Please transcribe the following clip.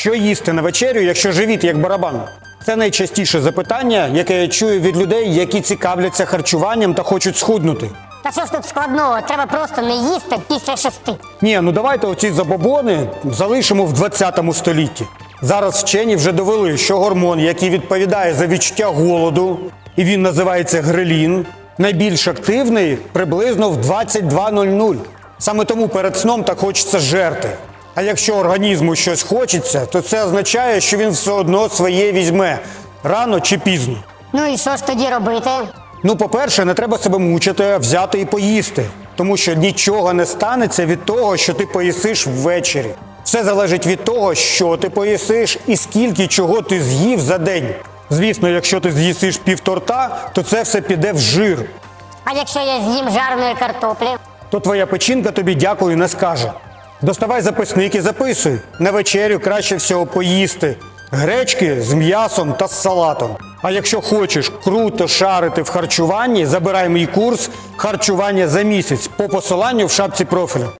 Що їсти на вечерю, якщо живіт як барабан? Це найчастіше запитання, яке я чую від людей, які цікавляться харчуванням та хочуть схуднути. Та що ж тут складного? Треба просто не їсти після шести. Ні, ну давайте оці забобони залишимо в 20 столітті. Зараз вчені вже довели, що гормон, який відповідає за відчуття голоду, і він називається грелін, найбільш активний приблизно в 22.00. Саме тому перед сном так хочеться жерти. А якщо організму щось хочеться, то це означає, що він все одно своє візьме рано чи пізно. Ну і що ж тоді робити? Ну, по-перше, не треба себе мучити, а взяти і поїсти. Тому що нічого не станеться від того, що ти поїсиш ввечері. Все залежить від того, що ти поїсиш і скільки чого ти з'їв за день. Звісно, якщо ти з'їсиш півторта, то це все піде в жир. А якщо я з'їм жареної картоплі? То твоя печінка тобі дякую не скаже. Доставай записник і записуй. На вечерю краще всього поїсти. Гречки з м'ясом та з салатом. А якщо хочеш круто шарити в харчуванні, забирай мій курс харчування за місяць по посиланню в шапці профілю.